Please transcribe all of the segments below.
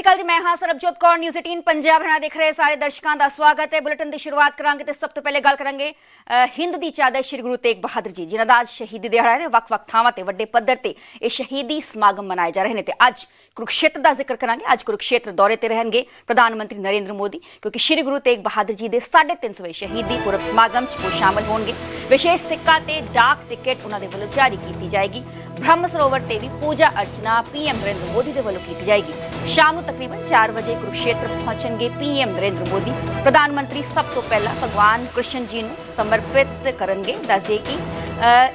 ਸ਼੍ਰੀ ਅਕਾਲ ਜੀ, ਮੈਂ ਹਾਂ ਸਰਬਜੋਤ ਕੌਰ ਨਿਊਜ਼ 18 ਪੰਜਾਬ ਹਣਾ ਦੇਖ ਰਹੇ ਸਾਰੇ ਦਰਸ਼ਕਾਂ ਦਾ ਸਵਾਗਤ ਹੈ। ਬੁਲੇਟਿਨ ਦੀ ਸ਼ੁਰੂਆਤ ਕਰਾਂਗੇ ਤੇ ਸਭ ਤੋਂ ਪਹਿਲੇ ਗੱਲ ਕਰਾਂਗੇ ਹਿੰਦ ਦੀ ਚਾਦਰ ਸ਼੍ਰੀ ਗੁਰੂ ਤੇਗ ਬਹਾਦਰ ਜੀ, ਜਿਨ੍ਹਾਂ ਦਾ ਅੱਜ ਸ਼ਹੀਦੀ ਦਿਹਾੜਾ ਹੈ ਤੇ ਵੱਖ-ਵੱਖ ਥਾਵਾਂ ਤੇ ਵੱਡੇ ਪੱਧਰ ਤੇ ਇਹ ਸ਼ਹੀਦੀ ਸਮਾਗਮ ਮਨਾਏ ਜਾ ਰਹੇ ਨੇ ਤੇ ਅੱਜ ਕੁਰੂਕਸ਼ੇਤਰ ਦਾ ਜ਼ਿਕਰ ਕਰਾਂਗੇ। ਅੱਜ ਕੁਰੂਕਸ਼ੇਤਰ ਦੌਰੇ ਤੇ ਰਹਿਣਗੇ ਪ੍ਰਧਾਨ ਮੰਤਰੀ ਨਰਿੰਦਰ ਮੋਦੀ, ਕਿਉਂਕਿ ਸ਼੍ਰੀ ਗੁਰੂ ਤੇਗ ਬਹਾਦਰ ਜੀ ਦੇ 350ਵੇਂ ਸ਼ਹੀਦੀ ਪੁਰਬ ਸਮਾਗਮ 'ਚ ਉਹ ਸ਼ਾਮਲ ਹੋਣਗੇ। ਵਿਸ਼ੇਸ਼ ਸਿੱਕਾ ਤੇ ਡਾਕ ਟਿਕਟ ਉਹਨਾਂ ਦੇ ਵੱਲੋਂ ਜਾਰੀ ਕੀਤੀ ਜਾਏਗੀ। ਬ੍ਰਹਮ ਸਰੋਵਰ ਤੇ ਵੀ ਪੂਜਾ ਅਰਚਨਾ ਪੀਐਮ ਨਰਿੰਦਰ ਮੋਦੀ ਦੇ ਵੱਲੋਂ ਕੀਤੀ ਜਾਏਗੀ। ਸ਼ਾਮ ਨੂੰ ਤਕਰੀਬਨ 4 ਵਜੇ ਕੁਰੂਕਸ਼ੇਤਰ ਪਹੁੰਚਣਗੇ ਪੀਐਮ ਨਰਿੰਦਰ ਮੋਦੀ। ਪ੍ਰਧਾਨ ਮੰਤਰੀ ਸਭ ਤੋਂ ਪਹਿਲਾਂ ਭਗਵਾਨ ਕ੍ਰਿਸ਼ਨ ਜੀ ਨੂੰ ਸਮਰਪਿਤ ਕਰਨਗੇ। ਦੱਸਦੇ ਕਿ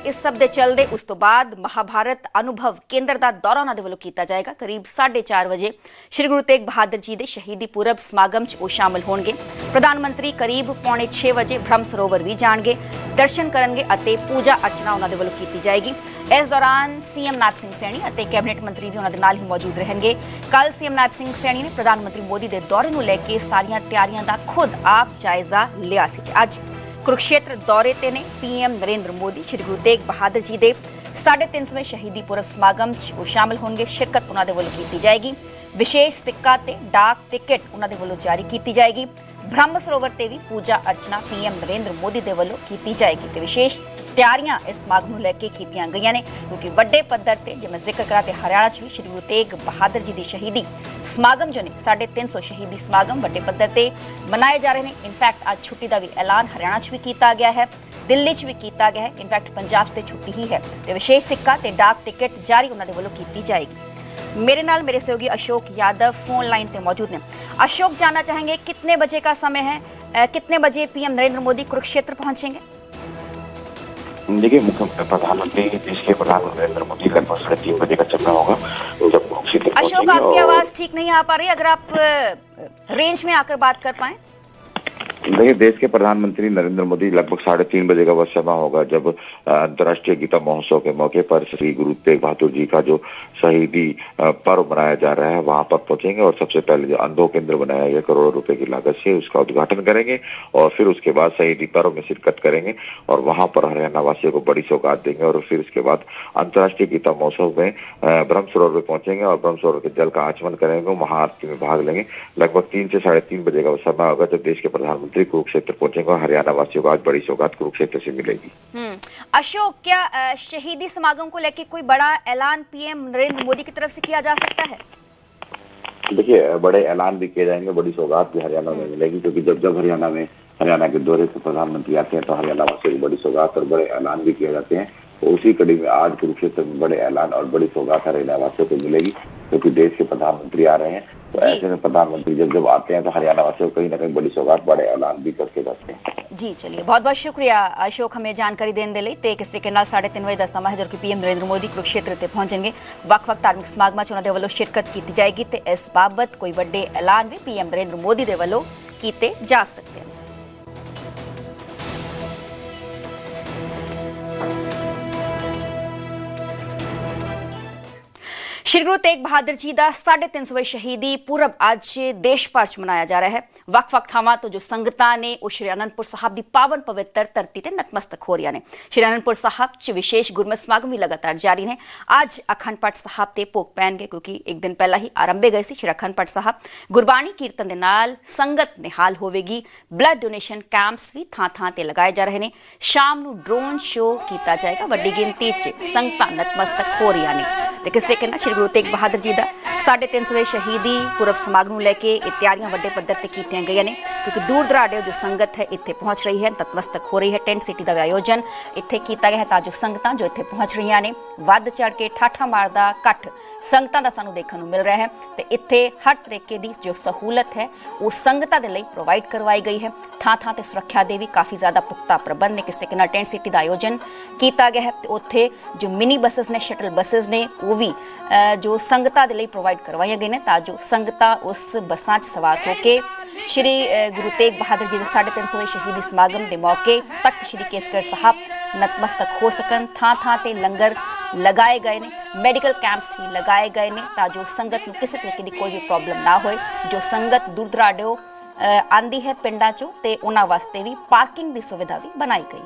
ਇਸ ਸਭ ਦੇ ਚਲਦੇ ਉਸ ਤੋਂ ਬਾਅਦ ਮਹਾਭਾਰਤ ਅਨੁਭਵ ਕੇਂਦਰ ਦਾ ਦੌਰਾ ਉਹਨਾਂ ਦੇ ਵੱਲੋਂ ਕੀਤਾ ਜਾਏਗਾ। ਕਰੀਬ 4:30 ਵਜੇ ਸ਼੍ਰੀ ਗੁਰੂ ਤੇਗ ਬਹਾਦਰ ਜੀ ਦੇ ਸ਼ਹੀਦੀ ਪੁਰਬ ਸਮਾਗਮ 'ਚ ਉਹ ਸ਼ਾਮਲ ਹੋਣਗੇ। ਪ੍ਰਧਾਨ ਮੰਤਰੀ ਕਰੀਬ ਪੌਣੇ 6 ਵਜੇ ਬ੍ਰਹਮ ਸਰੋਵਰ ਵੀ ਜਾਣਗੇ, ਦਰਸ਼ਨ ਕਰਨਗੇ ਅਤੇ ਪੂਜਾ ਅਰਚਨਾ ਉਹਨਾਂ ਦੇ ਵੱਲੋਂ ਕੀਤੀ ਜਾਏਗੀ। ਇਸ ਦੌਰਾਨ ਸੀਐਮ ਨਾਇਬ ਸਿੰਘ ਸੈਣੀ ਅਤੇ ਕੈਬਨਿਟ ਮੰਤਰੀ ਵੀ ਉਹਨਾਂ ਦੇ ਨਾਲ ਹੀ ਮੌਜੂਦ ਰਹਿਣਗੇ। ਕੱਲ ਸੀਐਮ ਨਾਇਬ ਸਿੰਘ ਸੈਣੀ ਨੇ ਪ੍ਰਧਾਨ ਮੰਤਰੀ ਮੋਦੀ ਦੇ ਦੌਰੇ ਨੂੰ ਲੈ ਕੇ ਸਾਰੀਆਂ ਤਿਆਰੀਆਂ ਦਾ ਖੁਦ ਆਪ ਜਾਇਜ਼ਾ ਲਿਆ ਸੀ ਅੱਜ ਕੁਰੂਕਸ਼ੇਤਰ ਦੌਰੇ ਤੇ ਨੇ ਪੀਐਮ ਨਰਿੰਦਰ ਮੋਦੀ, ਸ਼੍ਰੀ ਗੁਰੂ ਤੇਗ ਬਹਾਦਰ ਜੀ ਦੇ 350ਵੇਂ ਸ਼ਹੀਦੀ ਪੁਰਬ ਸਮਾਗਮ 'ਚ ਉਹ ਸ਼ਾਮਲ ਹੋਣਗੇ। ਸ਼ਿਰਕਤ ਉਹਨਾਂ ਦੇ ਵੱਲੋਂ ਕੀਤੀ ਜਾਏਗੀ। ਵਿਸ਼ੇਸ਼ ਸਿੱਕਾ ਤੇ ਡਾਕ ਟਿਕਟ ਉਹਨਾਂ ਦੇ ਵੱਲੋਂ ਜਾਰੀ ਕੀਤੀ ਜਾਏਗੀ। ਬ੍ਰਹਮ ਸਰੋਵਰ ਤੇ ਵੀ ਪੂਜਾ ਅਰਚਨਾ ਪੀਐਮ ਨਰਿੰਦਰ ਮੋਦੀ ਦੇ ਵੱਲੋਂ ਕੀਤੀ ਜਾਏਗੀ ਤੇ ਵਿਸ਼ੇਸ਼ ਤਿਆਰੀਆਂ ਇਸ ਸਮਾਗਮ ਨੂੰ ਲੈ ਕੇ ਕੀਤੀਆਂ ਗਈਆਂ ਨੇ ਕਿਉਂਕਿ ਵੱਡੇ ਪੱਧਰ ਤੇ ਜਿਵੇਂ ਜ਼ਿਕਰ ਕਰਾ ਤੇ ਹਰਿਆਣਾ 'ਚ ਵੀ ਸ਼੍ਰੀ ਗੁਰੂ ਤੇਗ ਬਹਾਦਰ ਜੀ ਦੀ ਸ਼ਹੀਦੀ ਸਮਾਗਮ ਜੋ ਨੇ 350 ਸ਼ਹੀਦੀ ਸਮਾਗਮ ਵੱਡੇ ਪੱਧਰ ਤੇ ਮਨਾਏ ਜਾ ਰਹੇ ਨੇ ਇਨਫੈਕਟ ਅੱਜ ਛੁੱਟੀ ਦਾ ਵੀ ਐਲਾਨ ਹਰਿਆਣਾ 'ਚ ਵੀ ਕੀਤਾ ਗਿਆ ਹੈ ਦਿੱਲੀ 'ਚ ਵੀ ਕੀਤਾ ਗਿਆ ਹੈ ਇਨਫੈਕਟ ਪੰਜਾਬ ਤੇ ਛੁੱਟੀ ਹੀ ਹੈ ਤੇ ਵਿਸ਼ੇਸ਼ ਸਿੱਕਾ ਤੇ ਡਾਕ ਟਿਕਟ ਜਾਰੀ ਉਹਨਾਂ ਦੇ ਵੱਲੋਂ ਕੀਤੀ ਜਾਏਗੀ मेरे नाल मेरे सहयोगी अशोक यादव फोन लाइन पे मौजूद हैं अशोक जानना चाहेंगे कितने बजे का समय है अ, कितने बजे पीएम नरेंद्र मोदी कुरुक्षेत्र पहुंचेंगे देखिए, मुख्य प्रधानमंत्री देश के प्रधानमंत्री नरेंद्र मोदी लगभग साढ़े तीन बजे का चलना होगा, जब अशोक, आपकी आवाज़ ठीक नहीं आ पा रही, अगर आप रेंज में आकर बात कर पाए। देखिए, देश के प्रधानमंत्री नरेंद्र मोदी लगभग साढ़े तीन बजे का वह समय होगा, जब अंतर्राष्ट्रीय गीता महोत्सव के मौके पर श्री गुरु तेग बहादुर जी का जो शहीदी पर्व मनाया जा रहा है, वहाँ पर पहुँचेंगे और सबसे पहले जो अंधो केंद्र बनाया गया, करोड़ों रुपए की लागत से उसका उद्घाटन करेंगे और फिर उसके बाद शहीदी पर्व में शिरकत करेंगे और वहाँ पर हरियाणा वासियों को बड़ी सौगात देंगे और फिर उसके बाद अंतर्राष्ट्रीय गीता महोत्सव में ब्रह्म सरोवर में पहुँचेंगे और ब्रह्म सरोवर के जल का आचमन करेंगे महाआरती में भाग लेंगे। लगभग तीन से साढ़े तीन बजे का समय होगा, जब देश के प्रधानमंत्री कुरुक्षेत्र पहुँचेंगे और हरियाणा वासियों को आज बड़ी सौगात कुरुक्षेत्र से मिलेगी। हम्म अशोक क्या शहीदी समागम को लेकर कोई बड़ा ऐलान पीएम नरेंद्र मोदी की तरफ़ से किया जा सकता है? देखिए बड़े ऐलान भी किए जाएँगे बड़ी सौगात भी हरियाणा में मिलेगी क्योंकि जब जब हरियाणा में हरियाणा के दौरे से प्रधानमंत्री आते हैं तो हरियाणा वासियों को बड़ी सौगात और बड़े ऐलान भी किए जाते हैं। तो उसी कड़ी में आज कुरुक्षेत्र में बड़े ऐलान और बड़ी सौगात हरियाणा वासियों को मिलेगी क्योंकि देश के प्रधानमंत्री आ रहे हैं तो जी। ऐसे में प्रधानमंत्री जब जब आते हैं तो हरियाणा वासियों को कहीं ना कहीं बड़ी सौगात बड़े ऐलान भी करके जाते हैं ਜੀ ਚਲਿਏ ਬਹੁਤ ਬਹੁਤ ਸ਼ੁਕਰੀਆ ਅਸ਼ੋਕ ਹਮੇ ਜਾਣਕਾਰੀ ਦੇਣ ਦੇ ਲਈ ਤੇ ਕਿਸ ਤਰੀਕੇ ਨਾਲ 3:30 ਵਜੇ ਦਾ ਸਮਾਂ ਹੈ ਜਦੋਂ ਕਿ ਪੀਐਮ ਨਰਿੰਦਰ ਮੋਦੀ ਕੁਰੂਕਸ਼ੇਤਰ ਤੇ ਪਹੁੰਚਣਗੇ ਵੱਖ-ਵੱਖ ਧਾਰਮਿਕ ਸਮਾਗਮਾਂ 'ਚ ਉਹਨਾਂ ਦੇ ਵੱਲੋਂ ਸ਼ਿਰਕਤ ਕੀਤੀ ਜਾਏਗੀ ਤੇ ਇਸ ਬਾਬਤ ਕੋਈ ਵੱਡੇ ਐਲਾਨ ਵੀ ਪੀਐਮ ਨਰਿੰਦਰ ਮੋਦੀ ਦੇ ਵੱਲੋਂ ਕੀਤੇ ਜਾ ਸਕਦੇ ਨੇ ਸ਼੍ਰੀ ਗੁਰੂ ਤੇਗ ਬਹਾਦਰ ਜੀ ਦਾ 350ਵੇਂ ਸ਼ਹੀਦੀ ਪੁਰਬ ਅੱਜ ਦੇਸ਼ ਭਰ 'ਚ ਮਨਾਇਆ ਜਾ ਰਿਹਾ ਹੈ। ਵੱਖ-ਵੱਖ ਥਾਵਾਂ ਤੋਂ ਜੋ ਸੰਗਤਾਂ ਨੇ ਉਹ ਸ਼੍ਰੀ ਅਨੰਦਪੁਰ ਸਾਹਿਬ ਦੀ ਪਾਵਨ ਪਵਿੱਤਰ ਧਰਤੀ ਤੇ ਨਤਮਸਤਕ ਹੋ ਰਹੀਆਂ ਨੇ। ਸ਼੍ਰੀ ਅਨੰਦਪੁਰ ਸਾਹਿਬ 'ਚ ਵਿਸ਼ੇਸ਼ ਗੁਰਮਤਿ ਸਮਾਗਮ ਵੀ ਲਗਾਤਾਰ ਜਾਰੀ ਨੇ। ਅੱਜ ਅਖੰਡ ਪਾਠ ਸਾਹਿਬ ਤੇ ਭੋਗ ਪੈਣਗੇ ਕਿਉਂਕਿ ਇੱਕ ਦਿਨ ਪਹਿਲਾਂ ਹੀ ਆਰੰਭੇ ਗਏ ਸੀ ਸ਼੍ਰੀ ਅਖੰਡ ਪਾਠ ਸਾਹਿਬ। ਗੁਰਬਾਣੀ ਕੀਰਤਨ ਦੇ ਨਾਲ ਸੰਗਤ ਨਿਹਾਲ ਹੋਵੇਗੀ। ਬਲੱਡ ਡੋਨੇਸ਼ਨ ਕੈਂਪਸ ਵੀ ਥਾਂ-ਥਾਂ ਤੇ ਲਗਾਏ ਜਾ ਰਹੇ ਨੇ। ਸ਼ਾਮ ਨੂੰ ਡਰੋਨ ਸ਼ੋਅ ਕੀਤਾ ਜਾਏਗਾ। ਵੱਡੀ ਗਿਣਤੀ 'ਚ ਸੰਗਤਾਂ ਨਤਮਸਤਕ ਹੋ ਰਹੀਆਂ ਨੇ। ਤੇ ਕਿਸ ਤਰੀਕੇ ਨਾਲ ਸ਼੍ਰੀ ਗੁਰੂ ਤੇਗ ਬਹਾਦਰ ਜੀ ਦਾ 350ਵੇਂ ਸ਼ਹੀਦੀ ਪੁਰਬ ਸਮਾਗਮ ਨੂੰ ਲੈ ਕੇ ਇਹ ਤਿਆਰੀਆਂ ਵੱਡੇ ਪੱਧਰ ਤੇ ਕੀਤੀਆਂ ਗਈਆਂ ਨੇ, ਕਿਉਂਕਿ ਦੂਰ ਦਰਾਡੇ ਜੋ ਸੰਗਤ ਹੈ, ਇੱਥੇ ਪਹੁੰਚ ਰਹੀ ਹੈ ਤਤਮਸਤਕ ਹੋ ਰਹੀ ਹੈ, ਟੈਂਟ ਸਿਟੀ ਦਾ ਵੀ ਆਯੋਜਨ ਇੱਥੇ ਕੀਤਾ ਗਿਆ ਹੈ, ਤਾਂ ਜੋ ਸੰਗਤਾਂ ਜੋ ਇੱਥੇ ਪਹੁੰਚ ਰਹੀਆਂ ਨੇ, ਵੱਧ ਚੜ ਕੇ ਠਾਠਾ ਮਾਰਦਾ ਇਕੱਠ ਸੰਗਤਾਂ ਦਾ ਸਾਨੂੰ ਦੇਖਣ ਨੂੰ ਮਿਲ ਰਿਹਾ ਹੈ ਤੇ ਇੱਥੇ ਹਰ ਤਰੀਕੇ ਦੀ ਜੋ ਸਹੂਲਤ ਹੈ, ਉਹ ਸੰਗਤਾਂ ਦੇ ਲਈ ਪ੍ਰੋਵਾਈਡ ਕਰਵਾਈ ਗਈ ਹੈ। ਥਾਂ ਥਾਂ ਤੇ ਸੁਰੱਖਿਆ ਦੇ ਵੀ ਕਾਫੀ ਜ਼ਿਆਦਾ ਪੁਖਤਾ ਪ੍ਰਬੰਧ ਨੇ, ਕਿਸ ਤਰੀਕੇ ਨਾਲ ਟੈਂਟ ਸਿਟੀ ਦਾ ਆਯੋਜਨ ਕੀਤਾ ਗਿਆ ਹੈ ਤੇ ਉੱਥੇ ਜੋ ਮਿਨੀ ਬੱਸਸ ਨੇ ਸ਼ਟਲ ਬੱਸਸ ਨੇ, ਉਹ ਵੀ ਜੋ ਸੰਗਤਾਂ ਦੇ ਲਈ ਪ੍ਰੋਵਾਈਡ ਕਰਵਾਈਆਂ ਗਈਆਂ ਨੇ ਤਾਂ ਜੋ ਸੰਗਤਾਂ ਉਸ ਬੱਸਾਂ 'ਚ ਸਵਾਰ ਹੋ ਕੇ ਸ਼੍ਰੀ ਗੁਰੂ ਤੇਗ ਬਹਾਦਰ ਜੀ ਦੇ 350ਵੇਂ ਸ਼ਹੀਦੀ ਸਮਾਗਮ ਦੇ ਮੌਕੇ ਤਖਤ ਸ਼੍ਰੀ ਕੇਸਗੜ੍ਹ ਸਾਹਿਬ ਨਤਮਸਤਕ ਹੋ ਸਕਣ। ਥਾਂ ਥਾਂ ਤੇ ਲੰਗਰ ਲਗਾਏ ਗਏ ਨੇ ਮੈਡੀਕਲ ਕੈਂਪਸ ਵੀ ਲਗਾਏ ਗਏ ਨੇ ਤਾਂ ਜੋ ਸੰਗਤ ਨੂੰ ਕਿਸੇ ਤਰੀਕੇ ਦੀ ਕੋਈ ਵੀ ਪ੍ਰੋਬਲਮ ਨਾ ਹੋਏ, ਜੋ ਸੰਗਤ ਦੂਰ ਦਰਾਡਿਓ ਆਂਦੀ ਹੈ ਪਿੰਡਾਂ ਚੋਂ ਤੇ ਉਹਨਾਂ ਵਾਸਤੇ ਵੀ ਪਾਰਕਿੰਗ ਦੀ ਸੁਵਿਧਾ ਵੀ ਬਣਾਈ ਗਈ।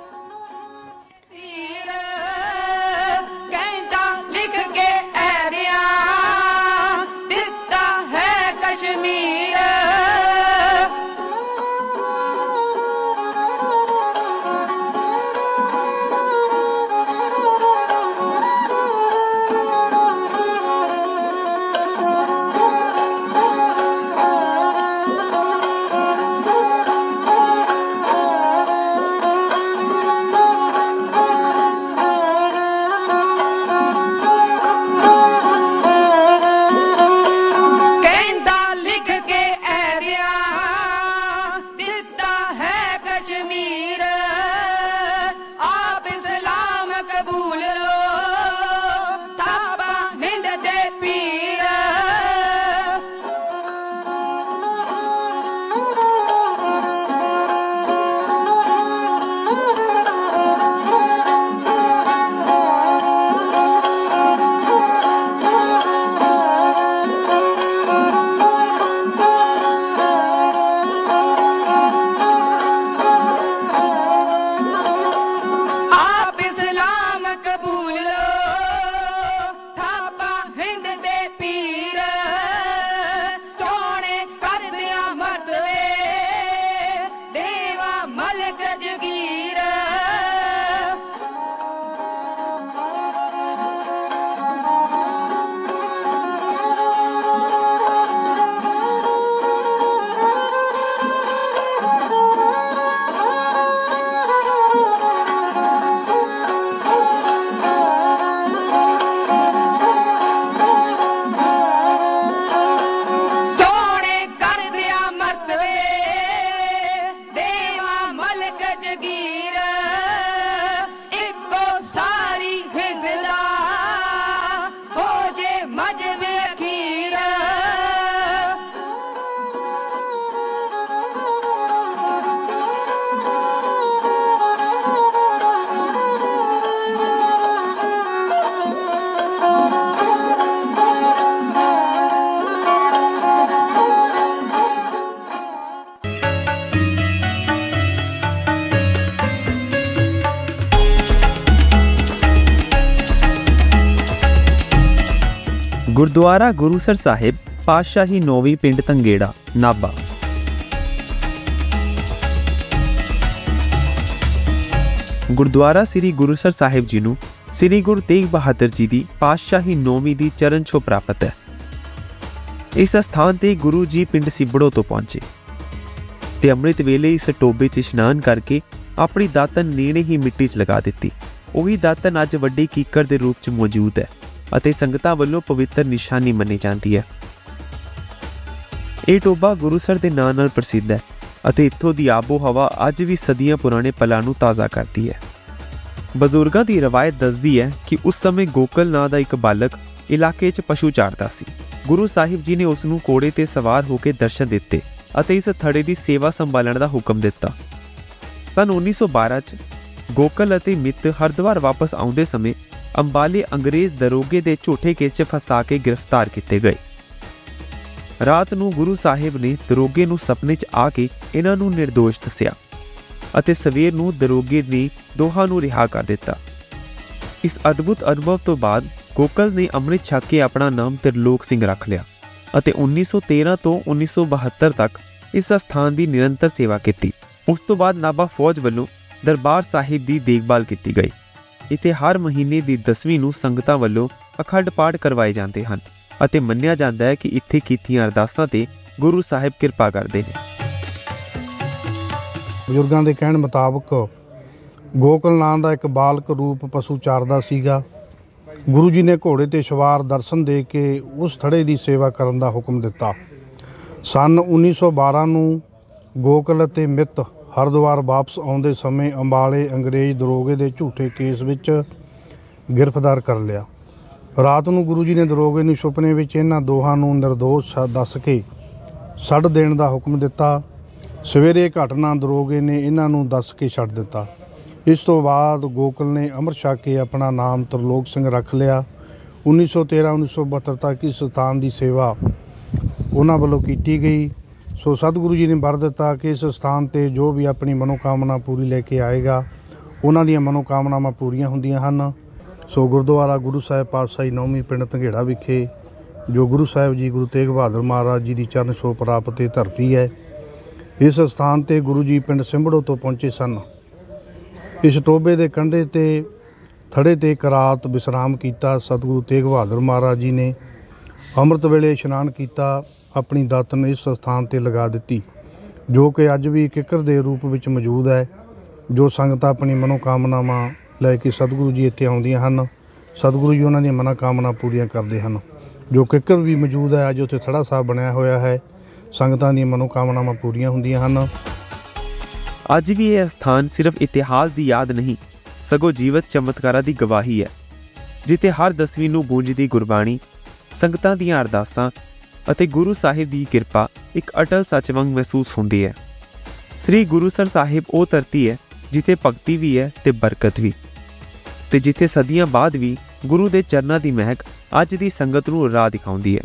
ਗੁਰਦੁਆਰਾ ਗੁਰੂਸਰ ਸਾਹਿਬ, ਪਾਤਸ਼ਾਹੀ ਨੌਵੀਂ ਪਿੰਡ ਤੰਗੇੜਾ ਨਾਭਾ। ਗੁਰਦੁਆਰਾ ਸ੍ਰੀ ਗੁਰੂਸਰ ਸਾਹਿਬ ਜੀ ਨੂੰ ਸ੍ਰੀ ਗੁਰੂ ਤੇਗ ਬਹਾਦਰ ਜੀ ਦੀ ਪਾਤਸ਼ਾਹੀ ਨੌਵੀਂ ਦੀ ਚਰਨ ਛੋ ਪ੍ਰਾਪਤ ਹੈ। ਇਸ ਸਥਾਨ ਤੇ ਗੁਰੂ ਜੀ ਪਿੰਡ ਸਿਬੜੋ ਤੋਂ ਪਹੁੰਚੇ। ਤੇ ਅੰਮ੍ਰਿਤ ਵੇਲੇ ਇਸ ਟੋਬੇ 'ਚ ਇਸ਼ਨਾਨ ਕਰਕੇ ਆਪਣੀ ਦਾਤਨ ਨੇੜੇ ਹੀ ਮਿੱਟੀ 'ਚ ਲਗਾ ਦਿੱਤੀ। ਉਹੀ ਦਾਤਨ ਅੱਜ ਵੱਡੀ ਕੀਕਰ ਦੇ ਰੂਪ 'ਚ ਮੌਜੂਦ ਹੈ। ਅਤੇ ਸੰਗਤਾਂ ਵੱਲੋਂ ਪਵਿੱਤਰ ਨਿਸ਼ਾਨੀ ਮੰਨੀ ਜਾਂਦੀ ਹੈ। ਇਹ ਟੋਬਾ ਗੁਰੂਸਰ ਦੇ ਨਾਂ ਨਾਲ ਪ੍ਰਸਿੱਧ ਹੈ ਅਤੇ ਇੱਥੋਂ ਦੀ ਆਬੋ ਹਵਾ ਅੱਜ ਵੀ ਸਦੀਆਂ ਪੁਰਾਣੇ ਪਲਾਂ ਨੂੰ ਤਾਜ਼ਾ ਕਰਦੀ ਹੈ। ਬਜ਼ੁਰਗਾਂ ਦੀ ਰਵਾਇਤ ਦੱਸਦੀ ਹੈ ਕਿ ਉਸ ਸਮੇਂ ਗੋਕਲ ਨਾਂ ਦਾ ਇੱਕ ਬਾਲਕ ਇਲਾਕੇ 'ਚ ਪਸ਼ੂ ਚਾਰਦਾ ਸੀ। ਗੁਰੂ ਸਾਹਿਬ ਜੀ ਨੇ ਉਸ ਨੂੰ ਕੋੜੇ ਤੇ ਸਵਾਰ ਹੋ ਕੇ ਦਰਸ਼ਨ ਦਿੱਤੇ ਅਤੇ ਇਸ ਥੜੇ ਦੀ ਸੇਵਾ ਸੰਭਾਲਣ ਦਾ ਹੁਕਮ ਦਿੱਤਾ। ਸਨ 1912 'ਚ ਗੋਕਲ ਅਤੇ ਮਿੱਤ ਹਰਿਦੁਆਰ ਵਾਪਸ ਆਉਂਦੇ ਸਮੇਂ ਅੰਬਾਲੇ ਅੰਗਰੇਜ਼ ਦਰੋਗੇ ਦੇ ਝੂਠੇ ਕੇਸ 'ਚ ਫਸਾ ਕੇ ਗ੍ਰਿਫਤਾਰ ਕੀਤੇ ਗਏ। ਰਾਤ ਨੂੰ ਗੁਰੂ ਸਾਹਿਬ ਨੇ ਦਰੋਗੇ ਨੂੰ ਸੁਪਨੇ 'ਚ ਆ ਕੇ ਇਹਨਾਂ ਨੂੰ નિર્ਦੋਸ਼ ਦੱਸਿਆ ਅਤੇ ਸਵੇਰ ਨੂੰ ਦਰੋਗੇ ਨੇ ਦੋਹਾਂ ਨੂੰ ਰਿਹਾ ਕਰ ਦਿੱਤਾ। ਇਸ ਅਦਭੁਤ ਅਨੁਭਵ ਤੋਂ ਬਾਅਦ ਗੋਕਲ ਨੇ ਅੰਮ੍ਰਿਤ ਛਕ ਕੇ ਆਪਣਾ ਨਾਮ ਤਿਰਲੋਕ ਸਿੰਘ ਰੱਖ ਲਿਆ ਅਤੇ 1913 ਤੋਂ 1972 ਤੱਕ ਇਸ ਸਥਾਨ ਦੀ ਨਿਰੰਤਰ ਸੇਵਾ ਕੀਤੀ। ਉਸ ਤੋਂ ਬਾਅਦ ਨਾਭਾ ਫੌਜ ਵੱਲੋਂ ਦਰਬਾਰ ਸਾਹਿਬ ਦੀ ਦੇਖਭਾਲ ਕੀਤੀ ਗਈ। ਇੱਥੇ ਹਰ ਮਹੀਨੇ ਦੀ 10ਵੀਂ ਨੂੰ ਸੰਗਤਾਂ ਵੱਲੋਂ ਅਖੰਡ ਪਾਠ ਕਰਵਾਏ ਜਾਂਦੇ ਹਨ ਅਤੇ ਮੰਨਿਆ ਜਾਂਦਾ ਹੈ ਕਿ ਇੱਥੇ ਕੀਤੀਆਂ ਅਰਦਾਸਾਂ ਤੇ ਗੁਰੂ ਸਾਹਿਬ ਕਿਰਪਾ ਕਰਦੇ ਨੇ। ਬਜ਼ੁਰਗਾਂ ਦੇ ਕਹਿਣ ਮੁਤਾਬਕ ਗੋਕਲ ਨਾਂ ਦਾ ਇੱਕ ਬਾਲਕ ਰੂਪ ਪਸ਼ੂ ਚਾਰਦਾ ਸੀਗਾ। ਗੁਰੂ ਜੀ ਨੇ ਘੋੜੇ ਤੇ ਸਵਾਰ ਦਰਸ਼ਨ ਦੇ ਕੇ ਉਸ ਥੜੇ ਦੀ ਸੇਵਾ ਕਰਨ ਦਾ ਹੁਕਮ ਦਿੱਤਾ। ਸਨ 1912 ਨੂੰ ਗੋਕਲ ਅਤੇ ਮਿੱਤ ਹਰਿਦੁਆਰ ਵਾਪਸ ਆਉਂਦੇ ਸਮੇਂ ਅੰਬਾਲੇ ਅੰਗਰੇਜ਼ ਦਰੋਗੇ ਦੇ ਝੂਠੇ ਕੇਸ ਵਿੱਚ ਗ੍ਰਿਫਤਾਰ ਕਰ ਲਿਆ। ਰਾਤ ਨੂੰ ਗੁਰੂ ਜੀ ਨੇ ਦਰੋਗੇ ਨੂੰ ਸੁਪਨੇ ਵਿੱਚ ਇਹਨਾਂ ਦੋਹਾਂ ਨੂੰ ਨਿਰਦੋਸ਼ ਦੱਸ ਕੇ ਛੱਡ ਦੇਣ ਦਾ ਹੁਕਮ ਦਿੱਤਾ। ਸਵੇਰੇ ਘਟਨਾ ਦਰੋਗੇ ਨੇ ਇਹਨਾਂ ਨੂੰ ਦੱਸ ਕੇ ਛੱਡ ਦਿੱਤਾ। ਇਸ ਤੋਂ ਬਾਅਦ ਗੋਕਲ ਨੇ ਅੰਮ੍ਰਿਤ ਛਕ ਕੇ ਆਪਣਾ ਨਾਮ ਤਰਲੋਕ ਸਿੰਘ ਰੱਖ ਲਿਆ। 1913 1972 ਤੱਕ ਇਸ ਸਥਾਨ ਦੀ ਸੇਵਾ ਉਹਨਾਂ ਵੱਲੋਂ ਕੀਤੀ ਗਈ। ਸੋ ਸਤਿਗੁਰੂ ਜੀ ਨੇ ਵਰ ਦਿੱਤਾ ਕਿ ਇਸ ਸਥਾਨ ਤੇ ਜੋ ਵੀ ਆਪਣੀ ਮਨੋਕਾਮਨਾ ਪੂਰੀ ਲੈ ਕੇ ਆਏਗਾ, ਉਹਨਾਂ ਦੀਆਂ ਮਨੋਕਾਮਨਾਵਾਂ ਪੂਰੀਆਂ ਹੁੰਦੀਆਂ ਹਨ। ਸੋ ਗੁਰਦੁਆਰਾ ਗੁਰੂ ਸਾਹਿਬ ਪਾਤਸ਼ਾਹੀ ਨੌਵੀਂ ਪਿੰਡ ਧੰਗੇੜਾ ਵਿਖੇ, ਜੋ ਗੁਰੂ ਸਾਹਿਬ ਜੀ ਗੁਰੂ ਤੇਗ ਬਹਾਦਰ ਮਹਾਰਾਜ ਜੀ ਦੀ ਚਰਨ ਸ਼ੋ ਪ੍ਰਾਪਤ ਇਹ ਧਰਤੀ ਹੈ, ਇਸ ਸਥਾਨ ਤੇ ਗੁਰੂ ਜੀ ਪਿੰਡ ਸਿੰਬੜੋ ਤੋਂ ਪਹੁੰਚੇ ਸਨ। ਇਸ ਟੋਬੇ ਦੇ ਕੰਢੇ ਤੇ, ਥੜੇ ਤੇ ਇੱਕ ਰਾਤ ਵਿਸਰਾਮ ਕੀਤਾ ਸਤਿਗੁਰੂ ਤੇਗ ਬਹਾਦਰ ਮਹਾਰਾਜ ਜੀ ਨੇ, ਅੰਮ੍ਰਿਤ ਵੇਲੇ ਇਸ਼ਨਾਨ ਕੀਤਾ ਆਪਣੀ ਦਾਤਨ ਇਸ ਸਥਾਨ ਤੇ ਲਗਾ ਦਿੱਤੀ, ਜੋ ਕਿ ਅੱਜ ਵੀ ਕਿੱਕਰ ਦੇ ਰੂਪ ਵਿੱਚ ਮੌਜੂਦ ਹੈ, ਜੋ ਸੰਗਤਾਂ ਆਪਣੀ ਮਨੋਕਾਮਨਾਵਾਂ ਲੈ ਕੇ ਸਤਿਗੁਰੂ ਜੀ ਇੱਥੇ ਆਉਂਦੀਆਂ ਹਨ। ਸਤਿਗੁਰੂ ਜੀ ਉਹਨਾਂ ਦੀਆਂ ਮਨੋਕਾਮਨਾ ਪੂਰੀਆਂ ਕਰਦੇ ਹਨ, ਜੋ ਕਿੱਕਰ ਵੀ ਮੌਜੂਦ ਹੈ, ਅੱਜ ਉੱਥੇ ਥੜਾ ਸਾਹਿਬ ਬਣਿਆ ਹੋਇਆ ਹੈ। ਸੰਗਤਾਂ ਦੀਆਂ ਮਨੋਕਾਮਨਾਵਾਂ ਪੂਰੀਆਂ ਹੁੰਦੀਆਂ ਹਨ। ਅੱਜ ਵੀ ਇਹ ਸਥਾਨ ਸਿਰਫ ਇਤਿਹਾਸ ਦੀ ਯਾਦ ਨਹੀਂ, ਸਗੋਂ ਜੀਵਤ ਚਮਤਕਾਰਾਂ ਦੀ ਗਵਾਹੀ ਹੈ, ਜਿੱਥੇ ਹਰ ਦਸਵੀਂ ਨੂੰ ਗੂੰਜਦੀ ਗੁਰਬਾਣੀ, ਸੰਗਤਾਂ ਦੀਆਂ ਅਰਦਾਸਾਂ ਅਤੇ ਗੁਰੂ ਸਾਹਿਬ ਦੀ ਕਿਰਪਾ ਇੱਕ ਅਟਲ ਸੱਚ ਵਾਂਗ ਮਹਿਸੂਸ ਹੁੰਦੀ ਹੈ। ਸ੍ਰੀ ਗੁਰੂਸਰ ਸਾਹਿਬ ਉਹ ਧਰਤੀ ਹੈ, ਜਿੱਥੇ ਭਗਤੀ ਵੀ ਹੈ ਤੇ ਬਰਕਤ ਵੀ। ਤੇ ਜਿੱਥੇ ਸਦੀਆਂ ਬਾਅਦ ਵੀ ਗੁਰੂ ਦੇ ਚਰਨਾਂ ਦੀ ਮਹਿਕ ਅੱਜ ਦੀ ਸੰਗਤ ਨੂੰ ਰਾਹ ਦਿਖਾਉਂਦੀ ਹੈ।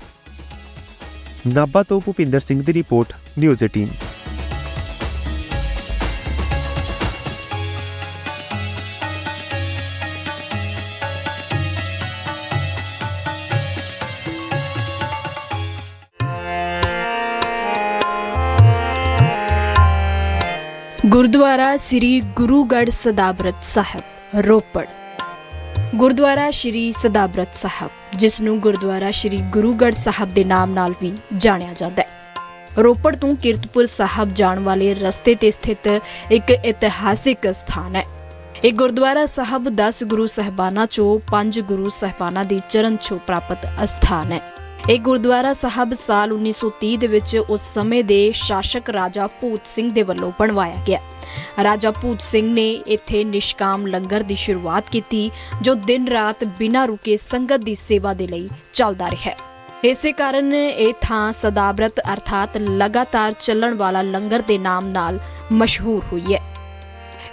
ਨਾਭਾ ਤੋਂ ਭੁਪਿੰਦਰ ਸਿੰਘ ਦੀ ਰਿਪੋਰਟ, ਨਿਊਜ਼ 18 ਗੁਰਦੁਆਰਾ ਸ੍ਰੀ ਗੁਰੂਗੜ੍ਹ ਸਦਾਬਰਤ ਸਾਹਿਬ, ਰੋਪੜ। ਗੁਰਦੁਆਰਾ ਸ੍ਰੀ ਸਦਾਬਰਤ ਸਾਹਿਬ, ਜਿਸ ਨੂੰ ਗੁਰਦੁਆਰਾ ਸ੍ਰੀ ਗੁਰੂਗੜ੍ਹ ਸਾਹਿਬ ਦੇ ਨਾਮ ਨਾਲ ਵੀ ਜਾਣਿਆ ਜਾਂਦਾ ਹੈ। ਰੋਪੜ ਤੋਂ ਕੀਰਤਪੁਰ ਸਾਹਿਬ ਜਾਣ ਵਾਲੇ ਰਸਤੇ ਤੇ ਸਥਿਤ ਇੱਕ ਇਤਿਹਾਸਿਕ ਸਥਾਨ ਹੈ। ਇਹ ਗੁਰਦੁਆਰਾ ਸਾਹਿਬ 10 ਗੁਰੂ ਸਹਿਬਾਨਾਂ ਚੋਂ 5 ਗੁਰੂ ਸਹਿਬਾਨਾਂ ਦੀ ਚਰਨ ਛੋਹ ਪ੍ਰਾਪਤ ਅਸਥਾਨ ਹੈ। ਇਹ ਗੁਰਦੁਆਰਾ ਸਾਹਿਬ ਸਾਲ 1930 ਦੇ ਵਿੱਚ ਉਸ ਸਮੇਂ ਦੇ ਸ਼ਾਸਕ ਰਾਜਾ ਭੂਤ ਸਿੰਘ ਦੇ ਵੱਲੋਂ ਬਣਵਾਇਆ ਗਿਆ। ਰਾਜਾ ਭੂਤ ਸਿੰਘ ਨੇ ਇੱਥੇ ਨਿਸ਼ਕਾਮ ਲੰਗਰ ਦੀ ਸ਼ੁਰੂਆਤ ਕੀਤੀ, ਜੋ ਦਿਨ ਰਾਤ ਬਿਨਾਂ ਰੁਕੇ ਸੰਗਤ ਦੀ ਸੇਵਾ ਦੇ ਲਈ ਚੱਲਦਾ ਰਿਹਾ। ਇਸੇ ਕਾਰਨ ਇਹ ਥਾਂ ਸਦਾਬਰਤ ਅਰਥਾਤ ਲਗਾਤਾਰ ਚੱਲਣ ਵਾਲਾ ਲੰਗਰ ਦੇ ਨਾਮ ਨਾਲ ਮਸ਼ਹੂਰ ਹੋਈ ਹੈ।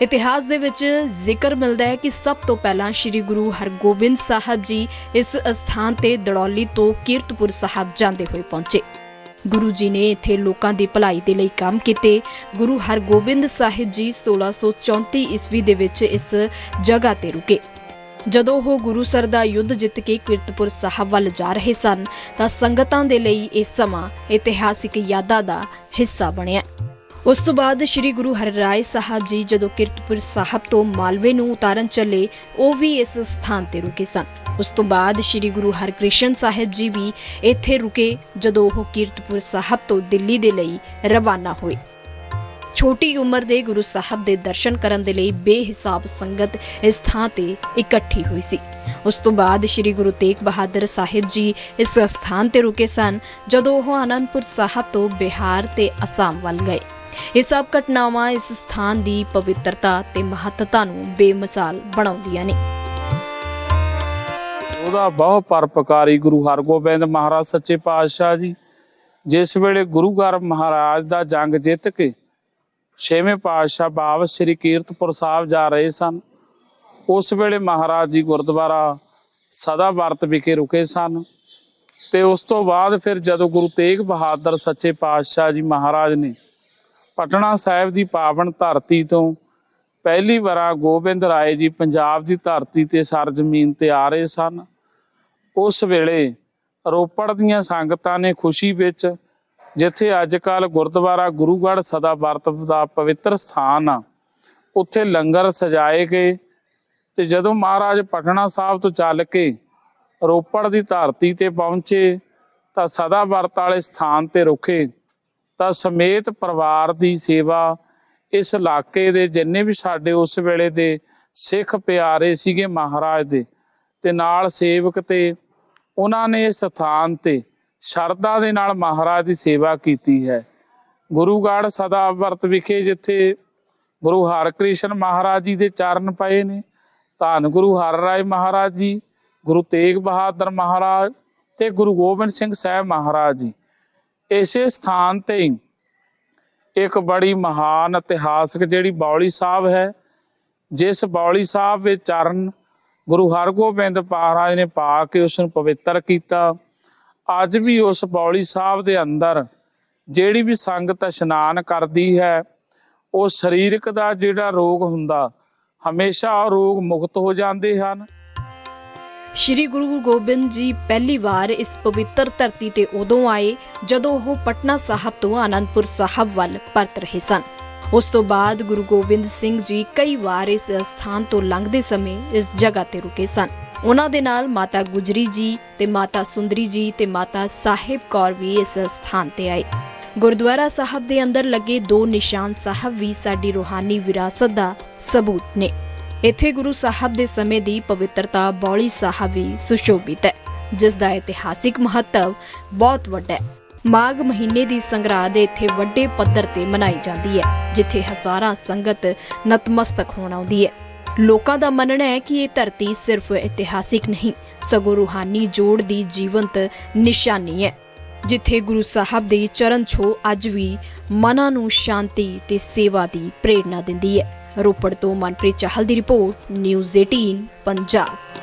ਇਤਿਹਾਸ ਦੇ ਵਿੱਚ ਜ਼ਿਕਰ ਮਿਲਦਾ ਹੈ ਕਿ ਸਭ ਤੋਂ ਪਹਿਲਾਂ ਸ੍ਰੀ ਗੁਰੂ ਹਰਗੋਬਿੰਦ ਸਾਹਿਬ ਜੀ ਇਸ ਅਸਥਾਨ ਤੇ ਦੜੌਲੀ ਤੋਂ ਕੀਰਤਪੁਰ ਸਾਹਿਬ ਜਾਂਦੇ ਹੋਏ ਪਹੁੰਚੇ। ਗੁਰੂ ਜੀ ਨੇ ਇੱਥੇ ਲੋਕਾਂ ਦੀ ਭਲਾਈ ਦੇ ਲਈ ਕੰਮ ਕੀਤੇ। ਗੁਰੂ ਹਰਗੋਬਿੰਦ ਸਾਹਿਬ ਜੀ 1634 ਈਸਵੀ ਦੇ ਵਿੱਚ ਇਸ ਜਗ੍ਹਾ ਤੇ ਰੁਕੇ। ਜਦੋਂ ਉਹ ਗੁਰੂਸਰ ਦਾ ਯੁੱਧ ਜਿੱਤ ਕੇ ਕੀਰਤਪੁਰ ਸਾਹਿਬ ਵੱਲ ਜਾ ਰਹੇ ਸਨ, ਤਾਂ ਸੰਗਤਾਂ ਦੇ ਲਈ ਇਹ ਸਮਾਂ ਇਤਿਹਾਸਿਕ ਯਾਦਾਂ ਦਾ ਹਿੱਸਾ ਬਣਿਆ। ਉਸ ਤੋਂ ਬਾਅਦ ਸ੍ਰੀ ਗੁਰੂ ਹਰਿਰਾਏ ਸਾਹਿਬ ਜੀ ਜਦੋਂ ਕਿਰਤਪੁਰ ਸਾਹਿਬ ਤੋਂ ਮਾਲਵੇ ਨੂੰ ਉਤਾਰਨ ਚੱਲੇ, ਉਹ ਵੀ ਇਸ ਸਥਾਨ ਤੇ ਰੁਕੇ ਸਨ। ਉਸ ਤੋਂ ਬਾਅਦ ਸ੍ਰੀ ਗੁਰੂ ਹਰਕ੍ਰਿਸ਼ਨ ਸਾਹਿਬ ਜੀ ਵੀ ਇੱਥੇ ਰੁਕੇ ਜਦੋਂ ਉਹ ਕੀਰਤਪੁਰ ਸਾਹਿਬ ਤੋਂ ਦਿੱਲੀ ਦੇ ਲਈ ਰਵਾਨਾ ਹੋਏ। ਛੋਟੀ ਉਮਰ ਦੇ ਗੁਰੂ ਸਾਹਿਬ ਦੇ ਦਰਸ਼ਨ ਕਰਨ ਦੇ ਲਈ ਬੇਹਿਸਾਬ ਸੰਗਤ ਇਸ ਥਾਂ ਤੇ ਇਕੱਠੀ ਹੋਈ ਸੀ। ਉਸ ਤੋਂ ਬਾਅਦ ਸ੍ਰੀ ਗੁਰੂ ਤੇਗ ਬਹਾਦਰ ਸਾਹਿਬ ਜੀ ਇਸ ਸਥਾਨ ਤੇ ਰੁਕੇ ਸਨ, ਜਦੋਂ ਉਹ ਆਨੰਦਪੁਰ ਸਾਹਿਬ ਤੋਂ ਬਿਹਾਰ ਤੇ ਅਸਾਮ ਵੱਲ ਗਏ। ਇਹ ਸਭ ਘਟਨਾਵਾਂ ਇਸ ਸਥਾਨ ਦੀ ਪਵਿੱਤਰਤਾ ਤੇ ਮਹੱਤਤਾ ਨੂੰ ਬੇਮਿਸਾਲ ਬਣਾਉਂਦੀਆਂ ਨੇ। ਉਹਦਾ ਬਹੁ ਪਰਪਕਾਰੀ ਗੁਰੂ ਹਰਗੋਬਿੰਦ ਮਹਾਰਾਜ ਸੱਚੇ ਪਾਤਸ਼ਾਹ ਜੀ, ਜਿਸ ਵੇਲੇ ਗੁਰੂ ਘਰ ਮਹਾਰਾਜ ਦਾ ਜੰਗ ਜਿੱਤ ਕੇ ਛੇਵੇਂ ਪਾਤਸ਼ਾਹ ਬਾਬਤ ਸ੍ਰੀ ਕੀਰਤਪੁਰ ਸਾਹਿਬ ਜਾ ਰਹੇ ਸਨ, ਉਸ ਵੇਲੇ ਮਹਾਰਾਜ ਜੀ ਗੁਰਦੁਆਰਾ ਸਦਾ ਵਰਤ ਵਿਖੇ ਰੁਕੇ ਸਨ ਤੇ ਉਸ ਤੋਂ ਬਾਅਦ ਫਿਰ ਜਦੋਂ ਗੁਰੂ ਤੇਗ ਬਹਾਦਰ ਸੱਚੇ ਪਾਤਸ਼ਾਹ ਜੀ ਮਹਾਰਾਜ ਨੇ ਪਟਨਾ ਸਾਹਿਬ ਦੀ ਪਾਵਨ ਧਰਤੀ ਤੋਂ ਪਹਿਲੀ ਵਾਰ ਗੋਬਿੰਦ ਰਾਏ ਜੀ ਪੰਜਾਬ ਦੀ ਧਰਤੀ ਤੇ ਸਰ ਜ਼ਮੀਨ ਤੇ ਆ ਰਹੇ ਸਨ। ਉਸ ਵੇਲੇ ਰੋਪੜ ਦੀਆਂ ਸੰਗਤਾਂ ਨੇ ਖੁਸ਼ੀ ਵਿੱਚ ਜਿੱਥੇ ਅੱਜ ਕੱਲ ਗੁਰਦੁਆਰਾ ਗੁਰੂਗੜ੍ਹ ਸਦਾ ਵਰਤ ਦਾ ਪਵਿੱਤਰ ਸਥਾਨ ਆ, ਉੱਥੇ ਲੰਗਰ ਸਜਾਏ ਗਏ ਤੇ ਜਦੋਂ ਮਹਾਰਾਜ ਪਟਨਾ ਸਾਹਿਬ ਤੋਂ ਚੱਲ ਕੇ ਰੋਪੜ ਦੀ ਧਰਤੀ ਤੇ ਪਹੁੰਚੇ ਤਾਂ ਸਦਾ ਵਰਤ ਵਾਲੇ ਸਥਾਨ ਤੇ ਰੁਕੇ। ਤਾਂ ਸਮੇਤ ਪਰਿਵਾਰ ਦੀ ਸੇਵਾ ਇਸ ਇਲਾਕੇ ਦੇ ਜਿੰਨੇ ਵੀ ਸਾਡੇ ਉਸ ਵੇਲੇ ਦੇ ਸਿੱਖ ਪਿਆਰੇ ਸੀਗੇ ਮਹਾਰਾਜ ਦੇ ਤੇ ਨਾਲ ਸੇਵਕ ਤੇ, ਉਹਨਾਂ ਨੇ ਇਸ ਸਥਾਨ ਤੇ ਸ਼ਰਧਾ ਦੇ ਨਾਲ ਮਹਾਰਾਜ ਦੀ ਸੇਵਾ ਕੀਤੀ ਹੈ। ਗੁਰੂਗੜ੍ਹ ਸਦਾ ਵਰਤ ਵਿਖੇ ਜਿੱਥੇ ਗੁਰੂ ਹਰਕ੍ਰਿਸ਼ਨ ਮਹਾਰਾਜ ਜੀ ਦੇ ਚਰਨ ਪਏ ਨੇ, ਧੰਨ ਗੁਰੂ ਹਰ ਰਾਏ ਮਹਾਰਾਜ ਜੀ, ਗੁਰੂ ਤੇਗ ਬਹਾਦਰ ਮਹਾਰਾਜ ਤੇ ਗੁਰੂ ਗੋਬਿੰਦ ਸਿੰਘ ਸਾਹਿਬ ਮਹਾਰਾਜ ਜੀ। ਇਸੇ ਸਥਾਨ ਤੇ ਹੀ ਇੱਕ ਬੜੀ ਮਹਾਨ ਇਤਿਹਾਸਕ ਜਿਹੜੀ ਬੌਲੀ ਸਾਹਿਬ ਹੈ, ਜਿਸ ਬੌਲੀ ਸਾਹਿਬ ਵਿੱਚ ਚਰਨ ਗੁਰੂ ਹਰਗੋਬਿੰਦ ਮਹਾਰਾਜ ਨੇ ਪਾ ਕੇ ਉਸ ਨੂੰ ਪਵਿੱਤਰ ਕੀਤਾ। ਅੱਜ ਵੀ ਉਸ ਬੌਲੀ ਸਾਹਿਬ ਦੇ ਅੰਦਰ ਜਿਹੜੀ ਵੀ ਸੰਗਤ ਇਸ਼ਨਾਨ ਕਰਦੀ ਹੈ, ਉਹ ਸਰੀਰਕ ਦਾ ਜਿਹੜਾ ਰੋਗ ਹੁੰਦਾ, ਹਮੇਸ਼ਾ ਉਹ ਰੋਗ ਮੁਕਤ ਹੋ ਜਾਂਦੇ ਹਨ। ਸ਼੍ਰੀ ਗੁਰੂ ਗੋਬਿੰਦ ਜੀ ਪਹਿਲੀ ਵਾਰ ਇਸ ਪਵਿੱਤਰ ਧਰਤੀ ਤੇ ਉਦੋਂ ਆਏ ਜਦੋਂ ਉਹ ਪਟਨਾ ਸਾਹਿਬ ਤੋਂ ਆਨੰਦਪੁਰ ਸਾਹਿਬ ਵੱਲ ਪਰਤ ਰਹੇ ਸਨ। ਉਸ ਤੋਂ ਬਾਅਦ ਗੁਰੂ ਗੋਬਿੰਦ ਸਿੰਘ ਜੀ ਕਈ ਵਾਰ ਇਸ ਸਥਾਨ ਤੋਂ ਲੰਘਦੇ ਸਮੇਂ ਇਸ ਜਗ੍ਹਾ ਤੇ ਰੁਕੇ ਸਨ। ਉਹਨਾਂ ਦੇ ਨਾਲ ਮਾਤਾ ਗੁਜਰੀ ਜੀ ਤੇ ਮਾਤਾ ਸੁੰਦਰੀ ਜੀ ਤੇ ਮਾਤਾ ਸਾਹਿਬ ਕੌਰ ਵੀ ਇਸ ਸਥਾਨ ਤੇ ਆਏ। ਗੁਰਦੁਆਰਾ ਸਾਹਿਬ ਦੇ ਅੰਦਰ ਲੱਗੇ ਦੋ ਨਿਸ਼ਾਨ ਸਾਹਿਬ ਵੀ ਸਾਡੀ ਰੂਹਾਨੀ ਵਿਰਾਸਤ ਦਾ ਸਬੂਤ ਨੇ। ਇੱਥੇ ਗੁਰੂ ਸਾਹਿਬ ਦੇ ਸਮੇਂ ਦੀ ਪਵਿੱਤਰਤਾ ਬੌਲੀ ਸਾਹਿਬ ਵੀ ਸੁਸ਼ੋਭਿਤ ਹੈ, ਜਿਸ ਦਾ ਇਤਿਹਾਸਿਕ ਮਹੱਤਵ ਬਹੁਤ ਵੱਡਾ ਹੈ। ਮਾਘ ਮਹੀਨੇ ਦੀ ਸੰਗਰਾਂਦ ਇੱਥੇ ਵੱਡੇ ਪੱਧਰ ਤੇ ਮਨਾਈ ਜਾਂਦੀ ਹੈ, ਜਿੱਥੇ ਹਜ਼ਾਰਾਂ ਸੰਗਤ ਨਤਮਸਤਕ ਹੋਣ ਆਉਂਦੀ ਹੈ। ਲੋਕਾਂ ਦਾ ਮੰਨਣਾ ਹੈ ਕਿ ਇਹ ਧਰਤੀ ਸਿਰਫ ਇਤਿਹਾਸਿਕ ਨਹੀਂ, ਸਗੋਂ ਰੂਹਾਨੀ ਜੋੜ ਦੀ ਜੀਵੰਤ ਨਿਸ਼ਾਨੀ ਹੈ, ਜਿੱਥੇ ਗੁਰੂ ਸਾਹਿਬ ਦੇ ਚਰਨ ਛੋਹ ਅੱਜ ਵੀ ਮਨਾਂ ਨੂੰ ਸ਼ਾਂਤੀ ਤੇ ਸੇਵਾ ਦੀ ਪ੍ਰੇਰਣਾ ਦਿੰਦੀ ਹੈ। ਰੋਪੜ ਤੋਂ ਮਨਪ੍ਰੀਤ ਚਾਹਲ ਦੀ ਰਿਪੋਰਟ ਨਿਊਜ਼ 18 ਪੰਜਾਬ।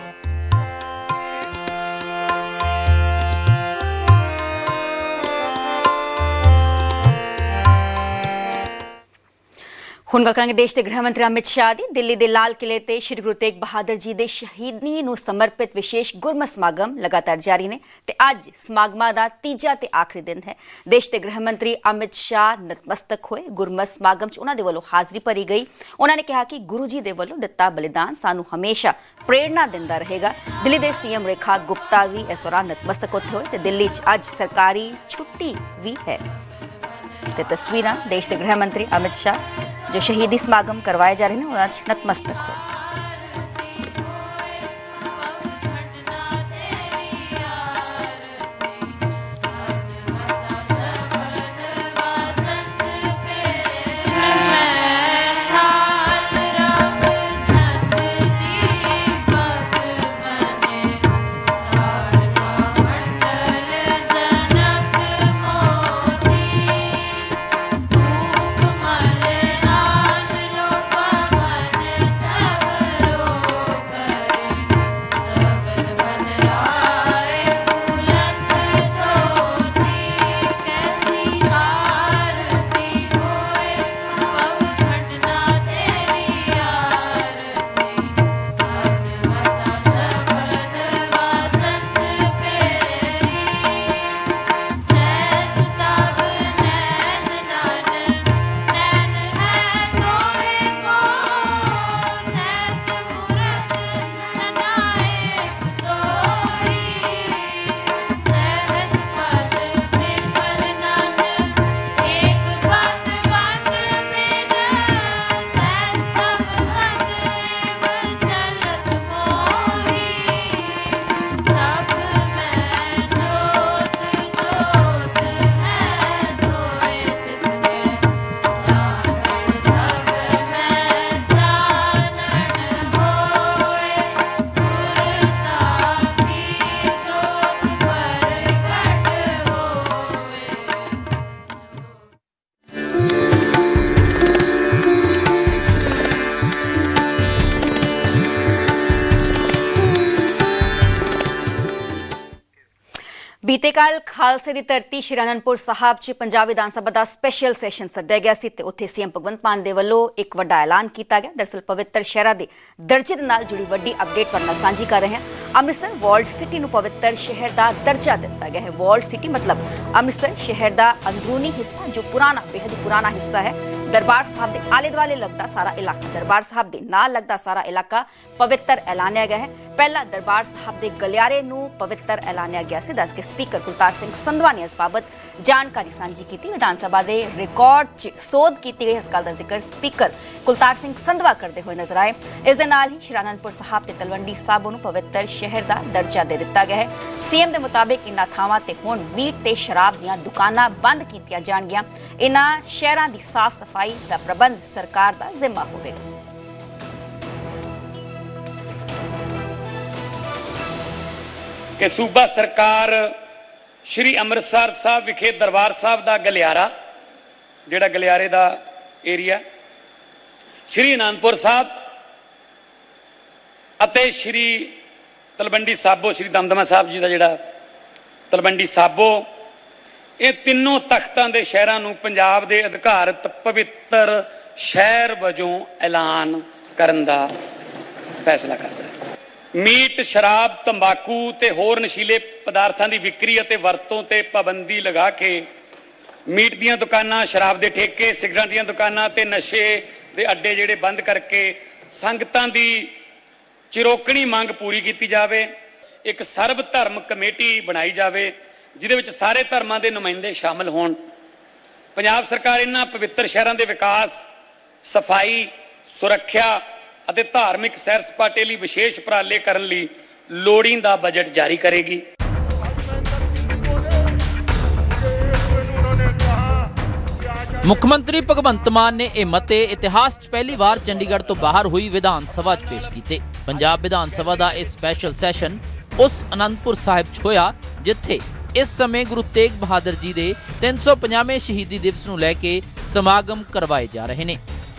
ਹੁਣ ਗੱਲ ਕਰਾਂਗੇ ਦੇਸ਼ ਦੇ ਗ੍ਰਹਿ ਮੰਤਰੀ ਅਮਿਤ ਸ਼ਾਹ ਦੀ। ਦਿੱਲੀ ਦੇ ਲਾਲ ਕਿਲੇ ਤੇ ਸ਼੍ਰੀ ਗੁਰੂ ਤੇਗ ਬਹਾਦਰ ਜੀ ਦੇ ਸ਼ਹੀਦੀ ਨੂੰ ਸਮਰਪਿਤ ਵਿਸ਼ੇਸ਼ ਗੁਰਮਤਿ ਸਮਾਗਮ ਲਗਾਤਾਰ ਜਾਰੀ ਨੇ ਤੇ ਅੱਜ ਸਮਾਗਮਾਂ ਦਾ ਤੀਜਾ ਤੇ ਆਖਰੀ ਦਿਨ ਹੈ। ਦੇਸ਼ ਦੇ ਗ੍ਰਹਿ ਮੰਤਰੀ ਅਮਿਤ ਸ਼ਾਹ ਨਤਮਸਤਕ ਹੋਏ। ਗੁਰਮਤਿ ਸਮਾਗਮ 'ਚ ਉਹਨਾਂ ਦੇ ਵੱਲੋਂ ਹਾਜ਼ਰੀ ਭਰੀ ਗਈ। ਉਹਨਾਂ ਨੇ ਕਿਹਾ ਕਿ ਗੁਰੂ ਜੀ ਦੇ ਵੱਲੋਂ ਦਿੱਤਾ ਬਲੀਦਾਨ ਸਾਨੂੰ ਹਮੇਸ਼ਾ ਪ੍ਰੇਰਣਾ ਦਿੰਦਾ ਰਹੇਗਾ। ਦਿੱਲੀ ਦੇ ਸੀਐਮ ਰੇਖਾ ਗੁਪਤਾ ਵੀ ਇਸ ਦੌਰਾਨ ਨਤਮਸਤਕ ਉੱਥੇ ਹੋਏ ਤੇ ਦਿੱਲੀ 'ਚ ਅੱਜ ਸਰਕਾਰੀ ਛੁੱਟੀ ਵੀ ਹੈ। ਤੇ ਤਸਵੀਰਾਂ ਦੇਸ਼ ਦੇ ਗ੍ਰਹਿ ਮੰਤਰੀ ਅਮਿਤ ਸ਼ਾਹ ਜੋ ਸ਼ਹੀਦੀ ਸਮਾਗਮ ਕਰਵਾਏ ਜਾ ਰਹੇ ਨੇ ਉਹ ਅੱਜ ਨਤਮਸਤਕ ਹੋਏ ਕੱਲ ਖਾਲਸੇ ਦੀ ਧਰਤੀ ਸ਼੍ਰੀ ਅਨੰਦਪੁਰ ਸਾਹਿਬ 'ਚ ਪੰਜਾਬ ਵਿਧਾਨ ਸਭਾ ਦਾ ਸਪੈਸ਼ਲ ਸੈਸ਼ਨ ਸੱਦਿਆ ਗਿਆ ਸੀ ਤੇ ਉੱਥੇ ਸੀਐਮ ਭਗਵੰਤ ਮਾਨ ਦੇ ਵੱਲੋਂ ਇੱਕ ਵੱਡਾ ਐਲਾਨ ਕੀਤਾ ਗਿਆ। ਦਰਸਲ ਪਵਿੱਤਰ ਸ਼ਹਿਰਾਂ ਦੇ ਦਰਜੇ ਦੇ ਨਾਲ ਜੁੜੀ ਵੱਡੀ ਅਪਡੇਟ ਤੁਹਾਡੇ ਨਾਲ ਸਾਂਝੀ ਕਰ ਰਹੇ ਹਾਂ। ਅੰਮ੍ਰਿਤਸਰ ਵਰਲਡ ਸਿਟੀ ਨੂੰ ਪਵਿੱਤਰ ਸ਼ਹਿਰ ਦਾ ਦਰਜਾ ਦਿੱਤਾ ਗਿਆ ਹੈ। ਵਰਲਡ ਸਿਟੀ ਮਤਲਬ ਅੰਮ੍ਰਿਤਸਰ ਸ਼ਹਿਰ ਦਾ ਅੰਦਰੂਨੀ ਹਿੱਸਾ, ਜੋ ਪੁਰਾਣਾ ਬੇहद ਪੁਰਾਣਾ ਹਿੱਸਾ ਹੈ। ਦਰਬਾਰ ਸਾਹਿਬ ਦੇ ਆਲੇ ਦੁਆਲੇ ਲੱਗਦਾ ਸਾਰਾ ਇਲਾਕਾ, ਦਰਬਾਰ ਸਾਹਿਬ ਦੇ ਨਾਲ ਲੱਗਦਾ ਸਾਰਾ ਇਲਾਕਾ ਪਵਿੱਤਰ ਐਲਾਨਿਆ ਗਿਆ ਹੈ। ਪਹਿਲਾ ਦਰਬਾਰ ਸਾਹਿਬ ਦੇ ਗਲਿਆਰੇ ਨੂੰ ਪਵਿੱਤਰ ਐਲਾਨਿਆ ਗਿਆ ਸੀ। ਦੱਸ ਕੇ ਸਪੀਕਰ ਕੁਲਤਾਰ ਸਿੰਘ ਸੰਧਵਾ ਨੇ ਇਸ ਬਾਬਤ ਜਾਣਕਾਰੀ ਸਾਂਝੀ ਕੀਤੀ। ਵਿਧਾਨ ਸਭਾ ਦੇ ਰਿਕਾਰਡ 'ਚ ਸੋਧ ਕੀਤੀ ਗਈ। ਇਸ ਗੱਲ ਦਾ ਜ਼ਿਕਰ ਸਪੀਕਰ ਕੁਲਤਾਰ ਸਿੰਘ ਸੰਧਵਾ ਕਰਦੇ ਹੋਏ ਨਜ਼ਰ ਆਏ। ਇਸ ਦੇ ਨਾਲ ਹੀ ਸ਼੍ਰੀ ਅਨੰਦਪੁਰ ਸਾਹਿਬ ਤੇ ਤਲਵੰਡੀ ਸਾਹਿਬ ਨੂੰ ਪਵਿੱਤਰ ਸ਼ਹਿਰ ਦਾ ਦਰਜਾ ਦੇ ਦਿੱਤਾ ਗਿਆ ਹੈ। ਸੀਐਮ ਦੇ ਮੁਤਾਬਿਕ ਇਨ੍ਹਾਂ ਥਾਵਾਂ ਤੇ ਹੁਣ ਮੀਟ ਤੇ ਸ਼ਰਾਬ ਦੀਆਂ ਦੁਕਾਨਾਂ ਬੰਦ ਕੀਤੀਆਂ ਜਾਣਗੀਆਂ। ਇਨ੍ਹਾਂ ਸ਼ਹਿਰਾਂ ਦੀ ਸਾਫ਼ ਸਫ਼ਾਈ ਦਾ ਪ੍ਰਬੰਧ ਸਰਕਾਰ ਦਾ ਜ਼ਿੰਮਾ ਹੋਵੇਗਾ ਕਿ ਸੂਬਾ ਸਰਕਾਰ ਸ਼੍ਰੀ ਅੰਮ੍ਰਿਤਸਰ ਸਾਹਿਬ ਵਿਖੇ ਦਰਬਾਰ ਸਾਹਿਬ ਦਾ ਗਲਿਆਰਾ, ਜਿਹੜਾ ਗਲਿਆਰੇ ਦਾ ਏਰੀਆ, ਸ਼੍ਰੀ ਅਨੰਦਪੁਰ ਸਾਹਿਬ ਅਤੇ ਸ਼੍ਰੀ ਤਲਵੰਡੀ ਸਾਬੋ, ਸ਼੍ਰੀ ਦਮਦਮਾ ਸਾਹਿਬ ਜੀ ਦਾ ਜਿਹੜਾ ਤਲਵੰਡੀ ਸਾਬੋ ਇਹ ਤਿੰਨੋਂ ਤਖਤਾਂ ਦੇ ਸ਼ਹਿਰਾਂ ਨੂੰ ਪੰਜਾਬ ਦੇ ਅਧਿਕਾਰਤ ਪਵਿੱਤਰ ਸ਼ਹਿਰ ਵਜੋਂ ਐਲਾਨ ਕਰਨ ਦਾ ਫੈਸਲਾ ਕਰਦਾ ਹੈ। ਮੀਟ, ਸ਼ਰਾਬ, ਤੰਬਾਕੂ ਤੇ ਹੋਰ ਨਸ਼ੀਲੇ ਪਦਾਰਥਾਂ ਦੀ ਵਿਕਰੀ ਅਤੇ ਵਰਤੋਂ ਤੇ ਪਾਬੰਦੀ ਲਗਾ ਕੇ ਮੀਟ ਦੀਆਂ ਦੁਕਾਨਾਂ, ਸ਼ਰਾਬ ਦੇ ਠੇਕੇ, ਸਿਗਰਟਾਂ ਦੀਆਂ ਦੁਕਾਨਾਂ ਤੇ ਨਸ਼ੇ ਦੇ ਅੱਡੇ ਜਿਹੜੇ ਬੰਦ ਕਰਕੇ ਸੰਗਤਾਂ ਦੀ ਚਿਰੋਕਣੀ ਮੰਗ ਪੂਰੀ ਕੀਤੀ ਜਾਵੇ, ਇੱਕ ਸਰਬ ਧਰਮ ਕਮੇਟੀ ਬਣਾਈ ਜਾਵੇ ਜਿਹਦੇ ਵਿੱਚ ਸਾਰੇ ਧਰਮਾਂ ਦੇ ਨੁਮਾਇੰਦੇ ਸ਼ਾਮਲ ਹੋਣ। ਪੰਜਾਬ ਸਰਕਾਰ ਇਹਨਾਂ ਪਵਿੱਤਰ ਸ਼ਹਿਰਾਂ ਦੇ ਵਿਕਾਸ, ਸਫ਼ਾਈ, ਸੁਰੱਖਿਆ ਅਤੇ ਧਾਰਮਿਕ ਸੈਰ ਸਪਾਟੇ ਲਈ ਵਿਸ਼ੇਸ਼ ਉਪਰਾਲੇ ਕਰਨ ਲਈ ਲੋੜੀਂਦਾ ਬਜਟ ਜਾਰੀ ਕਰੇਗੀ। ਮੁੱਖ ਮੰਤਰੀ ਭਗਵੰਤ ਮਾਨ ਨੇ ਇਹ ਮਤੇ ਇਤਿਹਾਸ 'ਚ ਪਹਿਲੀ ਵਾਰ ਚੰਡੀਗੜ੍ਹ ਤੋਂ ਬਾਹਰ ਹੋਈ ਵਿਧਾਨ ਸਭਾ 'ਚ ਪੇਸ਼ ਕੀਤੇ। ਪੰਜਾਬ ਵਿਧਾਨ ਸਭਾ ਦਾ ਇਹ ਸਪੈਸ਼ਲ ਸੈਸ਼ਨ ਉਸ ਅਨੰਦਪੁਰ ਸਾਹਿਬ 'ਚ ਹੋਇਆ, ਜਿੱਥੇ ਇਸ ਸਮੇਂ ਗੁਰੂ ਤੇਗ ਬਹਾਦਰ ਜੀ ਦੇ 350ਵੇਂ ਸ਼ਹੀਦੀ ਦਿਵਸ ਨੂੰ ਲੈ ਕੇ ਸਮਾਗਮ ਕਰਵਾਏ ਜਾ ਰਹੇ ਨੇ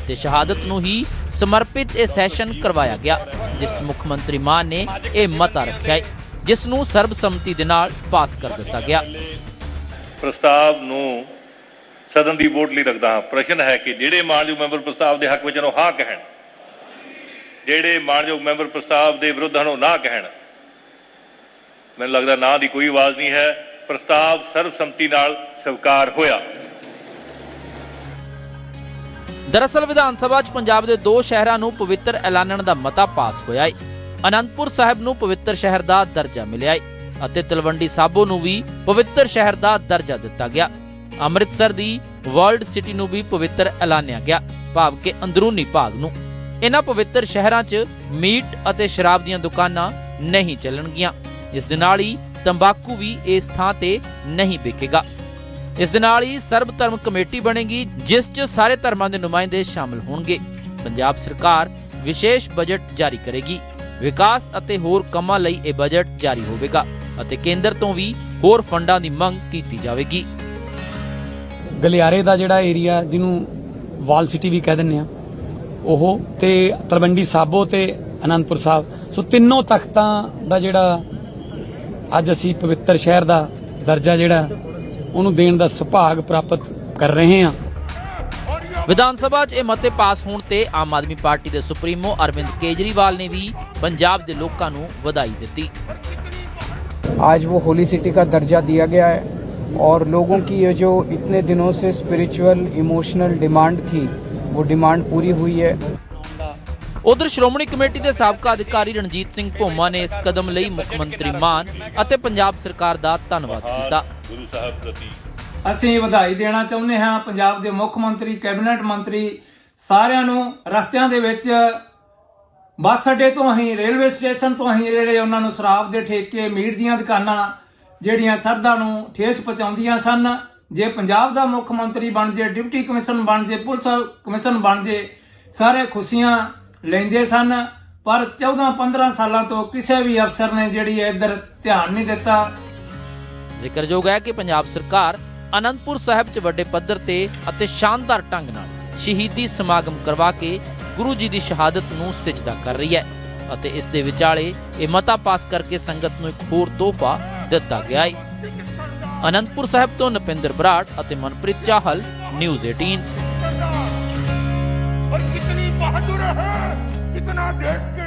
ਤੇ ਸ਼ਹਾਦਤ ਨੂੰ ਹੀ ਸਮਰਪਿਤ ਇਹ ਸੈਸ਼ਨ ਕਰਵਾਇਆ ਗਿਆ, ਜਿਸ ਮੁੱਖ ਮੰਤਰੀ ਮਾਨ ਨੇ ਇਹ ਮਤਾ ਰੱਖਿਆ ਹੈ, ਜਿਸ ਨੂੰ ਸਰਬਸੰਮਤੀ ਦੇ ਨਾਲ ਪਾਸ ਕਰ ਦਿੱਤਾ ਗਿਆ। ਪ੍ਰਸਤਾਵ ਨੂੰ ਸਦਨ ਦੀ ਵੋਟ ਲਈ ਰੱਖਦਾ ਹਾਂ। ਪ੍ਰਸ਼ਨ ਹੈ ਕਿ ਜਿਹੜੇ ਮਾਨਯੋਗ ਮੈਂਬਰ ਪ੍ਰਸਤਾਵ ਦੇ ਹੱਕ ਵਿੱਚ ਹਨ, ਉਹ ਹਾਂ ਕਹਿਣ। ਜਿਹੜੇ ਮਾਨਯੋਗ ਮੈਂਬਰ ਪ੍ਰਸਤਾਵ ਦੇ ਵਿਰੁੱਧ ਹਨ, ਉਹ ਨਾ ਕਹਿਣ। ਮੈਨੂੰ ਲੱਗਦਾ ਨਾ ਦੀ ਕੋਈ ਆਵਾਜ਼ ਨਹੀਂ ਹੈ। ਪ੍ਰਸਤਾਵ ਸਰਬਸੰਮਤੀ ਨਾਲ ਸਵੀਕਾਰ ਹੋਇਆ। ਦਰਅਸਲ ਵਿਧਾਨ ਸਭਾ 'ਚ ਪੰਜਾਬ ਦੇ ਦੋ ਸ਼ਹਿਰਾਂ ਨੂੰ ਪਵਿੱਤਰ ਐਲਾਨਣ ਦਾ ਮਤਾ ਪਾਸ ਹੋਇਆ ਹੈ ਅਨੰਦਪੁਰ ਸਾਹਿਬ ਨੂੰ ਪਵਿੱਤਰ ਸ਼ਹਿਰ ਦਾ ਦਰਜਾ ਮਿਲਿਆ ਹੈ ਅਤੇ ਤਲਵੰਡੀ ਸਾਬੋ ਨੂੰ ਵੀ ਪਵਿੱਤਰ ਸ਼ਹਿਰ ਦਾ ਦਰਜਾ ਦਿੱਤਾ ਗਿਆ। ਅੰਮ੍ਰਿਤਸਰ ਦੀ ਵਰਲਡ ਸਿਟੀ ਨੂੰ ਵੀ ਪਵਿੱਤਰ ਐਲਾਨਿਆ ਗਿਆ, ਭਾਵ ਕਿ ਅੰਦਰੂਨੀ ਭਾਗ ਨੂੰ। ਇਹਨਾਂ ਪਵਿੱਤਰ ਸ਼ਹਿਰਾਂ 'ਚ ਮੀਟ ਅਤੇ ਸ਼ਰਾਬ ਦੀਆਂ ਦੁਕਾਨਾਂ ਨਹੀਂ ਚੱਲਣਗੀਆਂ। ਇਸ ਦੇ ਨਾਲ ਹੀ ਤੰਬਾਕੂ ਵੀ ਇਸ ਥਾਂ ਤੇ ਨਹੀਂ ਵਿਕੇਗਾ। ਇਸ ਦੇ ਨਾਲ ਹੀ ਸਰਬ ਧਰਮ ਕਮੇਟੀ ਬਣੇਗੀ, ਜਿਸ 'ਚ ਸਾਰੇ ਧਰਮਾਂ ਦੇ ਨੁਮਾਇੰਦੇ ਸ਼ਾਮਲ ਹੋਣਗੇ। ਪੰਜਾਬ ਸਰਕਾਰ ਵਿਸ਼ੇਸ਼ ਬਜਟ ਜਾਰੀ ਕਰੇਗੀ। ਵਿਕਾਸ ਅਤੇ ਹੋਰ ਕੰਮਾਂ ਲਈ ਇਹ ਬਜਟ ਜਾਰੀ ਹੋਵੇਗਾ ਅਤੇ ਕੇਂਦਰ ਤੋਂ ਵੀ ਹੋਰ ਫੰਡਾਂ ਦੀ ਮੰਗ ਕੀਤੀ ਜਾਵੇਗੀ। ਗਲਿਆਰੇ ਦਾ ਜਿਹੜਾ ਏਰੀਆ ਜਿਹਨੂੰ ਵਾਲ ਸਿਟੀ ਵੀ ਕਹਿ ਦਿੰਦੇ ਆ, ਉਹ ਤੇ ਤਲਵੰਡੀ ਸਾਬੋ ਤੇ ਅਨੰਦਪੁਰ ਸਾਹਿਬ। ਸੋ ਤਿੰਨੋਂ ਤਖਤਾਂ ਦਾ ਜਿਹੜਾ ਅੱਜ ਅਸੀਂ ਪਵਿੱਤਰ ਸ਼ਹਿਰ ਦਾ ਦਰਜਾ ਜਿਹੜਾ ਉਹਨੂੰ ਦੇਣ ਦਾ ਸੁਭਾਗ ਪ੍ਰਾਪਤ ਕਰ ਰਹੇ ਹਾਂ ਵਿਧਾਨ ਸਭਾ 'ਚ ਇਹ ਮਤੇ ਪਾਸ ਹੋਣ ਤੇ ਆਮ ਆਦਮੀ ਪਾਰਟੀ ਦੇ ਸੁਪਰੀਮੋ ਅਰਵਿੰਦ ਕੇਜਰੀਵਾਲ ਨੇ ਵੀ ਪੰਜਾਬ ਦੇ ਲੋਕਾਂ ਨੂੰ ਵਧਾਈ ਦਿੱਤੀ आज वो होली सिटी का दर्जा दिया गया है और लोगों की ये जो इतने दिनों से स्पिरिचुअल इमोशनल डिमांड थी वो डिमांड पूरी हुई है ਉਧਰ ਸ਼੍ਰੋਮਣੀ ਕਮੇਟੀ ਦੇ ਸਾਬਕਾ ਅਧਿਕਾਰੀ ਰਣਜੀਤ ਸਿੰਘ ਭੋਮਾ ਨੇ ਇਸ ਕਦਮ ਲਈ ਮੁੱਖ ਮੰਤਰੀ ਮਾਨ ਅਤੇ ਪੰਜਾਬ ਸਰਕਾਰ ਦਾ ਧੰਨਵਾਦ ਕੀਤਾ। ਗੁਰੂ ਸਾਹਿਬ ਪ੍ਰਤੀ ਅਸੀਂ ਵਧਾਈ ਦੇਣਾ ਚਾਹੁੰਦੇ ਹਾਂ ਪੰਜਾਬ ਦੇ ਮੁੱਖ ਮੰਤਰੀ ਕੈਬਨਿਟ ਮੰਤਰੀ ਸਾਰਿਆਂ ਨੂੰ। ਰਸਤਿਆਂ ਦੇ ਵਿੱਚ ਬੱਸ ਅੱਡੇ ਤੋਂ ਅਸੀਂ ਰੇਲਵੇ ਸਟੇਸ਼ਨ ਤੋਂ ਅਸੀਂ ਜਿਹੜੇ ਉਹਨਾਂ ਨੂੰ ਸ਼ਰਾਬ ਦੇ ਠੇਕੇ ਮੀਟ ਦੀਆਂ ਦੁਕਾਨਾਂ ਜਿਹੜੀਆਂ ਸਰਦਾ ਨੂੰ ਠੇਸ ਪਹੁੰਚਾਉਂਦੀਆਂ ਸਨ ਜੇ ਪੰਜਾਬ ਦਾ ਮੁੱਖ ਮੰਤਰੀ ਬਣ ਜੇ ਡਿਪਟੀ ਕਮਿਸ਼ਨ ਬਣ ਜੇ ਪੁਲਿਸ ਕਮਿਸ਼ਨ ਬਣ ਜੇ ਸਾਰੇ ਖੁਸ਼ੀਆਂ ਲੈਂਦੇ ਸਨ, ਪਰ 14-15 ਸਾਲਾਂ ਤੋਂ ਕਿਸੇ ਵੀ ਅਫਸਰ ਨੇ ਜਿਹੜੀ ਇੱਧਰ ਧਿਆਨ ਨਹੀਂ ਦਿੱਤਾ। ਜ਼ਿਕਰਯੋਗ ਹੈ ਕਿ ਪੰਜਾਬ ਸਰਕਾਰ ਅਨੰਦਪੁਰ ਸਾਹਿਬ 'ਚ ਵੱਡੇ ਪੱਧਰ ਤੇ ਅਤੇ ਸ਼ਾਨਦਾਰ ਢੰਗ ਨਾਲ ਸ਼ਹੀਦੀ ਸਮਾਗਮ ਕਰਵਾ ਕੇ ਗੁਰੂ ਜੀ ਦੀ ਸ਼ਹਾਦਤ ਨੂੰ ਸਜਦਾ ਕਰ ਰਹੀ ਹੈ ਅਤੇ ਇਸ ਦੇ ਵਿਚਾਲੇ ਇਹ ਮਤਾ ਪਾਸ ਕਰਕੇ ਸੰਗਤ ਨੂੰ ਇੱਕ ਹੋਰ ਤੋਹਫਾ ਦਿੱਤਾ ਗਿਆ ਹੈ। ਅਨੰਦਪੁਰ ਸਾਹਿਬ ਤੋਂ ਨਪਿੰਦਰ ਬਰਾੜ ਅਤੇ ਮਨਪ੍ਰੀਤ ਚਾਹਲ, ਨਿਊਜ਼ 18 बहादुर है कितना देश के